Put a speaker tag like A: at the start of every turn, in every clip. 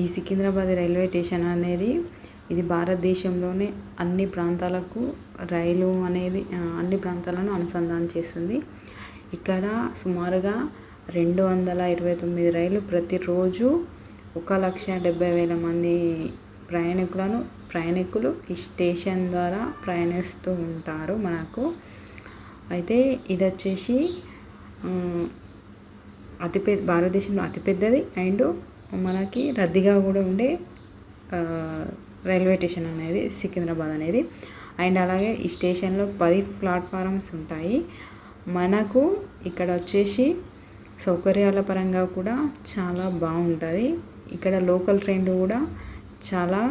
A: ఈ Secunderabad railway station అనేది ఇది భారతదేశంలోనే అన్ని ప్రాంతాలకు రైలు అనేది అన్ని ప్రాంతాలను అనుసంధానం చేస్తుంది. ఇక్కడ సుమారుగా రెండు వందల ఇరవై తొమ్మిది రైలు ప్రతిరోజు ఒక లక్ష డెబ్బై వేల మంది ప్రయాణికులను ప్రయాణికులు ఈ స్టేషన్ ద్వారా ప్రయాణిస్తూ ఉంటారు మనకు. అయితే ఇది వచ్చేసి అతిపెద్ద భారతదేశంలో అతిపెద్దది అండ్ మనకి రద్దీగా కూడా ఉండే రైల్వే స్టేషన్ అనేది సికింద్రాబాద్ అనేది. అండ్ అలాగే ఈ స్టేషన్లో పది ప్లాట్ఫారమ్స్ ఉంటాయి. మనకు ఇక్కడ వచ్చేసి సౌకర్యాల పరంగా కూడా చాలా బాగుంటుంది. ఇక్కడ లోకల్ ట్రైన్లు కూడా చాలా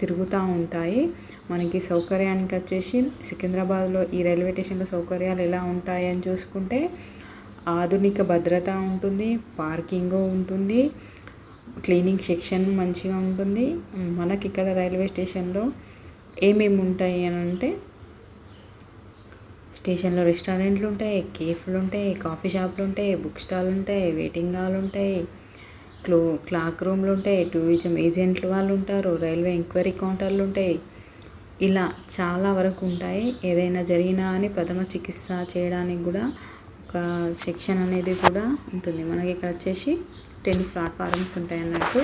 A: తిరుగుతూ ఉంటాయి. మనకి సౌకర్యానికి వచ్చేసి సికింద్రాబాద్లో ఈ రైల్వే స్టేషన్లో సౌకర్యాలు ఎలా ఉంటాయి అని చూసుకుంటే ఆధునిక భద్రత ఉంటుంది పార్కింగ్ ఉంటుంది. క్లీనింగ్ సెక్షన్ మంచిగా ఉంటుంది. మనకి ఇక్కడ రైల్వే స్టేషన్లో ఏమేమి ఉంటాయి అని అంటే స్టేషన్లో రెస్టారెంట్లు ఉంటాయి కేఫ్లు ఉంటాయి కాఫీ షాప్లు ఉంటాయి బుక్ స్టాల్ ఉంటాయి వెయిటింగ్ హాల్ ఉంటాయి క్లో క్లాక్ రూమ్లు ఉంటాయి టూరిజం ఏజెంట్లు వాళ్ళు ఉంటారు రైల్వే ఎంక్వైరీ కౌంటర్లు ఉంటాయి. ఇలా చాలా వరకు ఉంటాయి. ఏదైనా జరిగినా అని ప్రథమ చికిత్స చేయడానికి కూడా ఒక సెక్షన్ అనేది కూడా ఉంటుంది. మనకి ఇక్కడ వచ్చేసి టెన్ ప్లాట్ఫారమ్స్ ఉంటాయి అన్నట్టు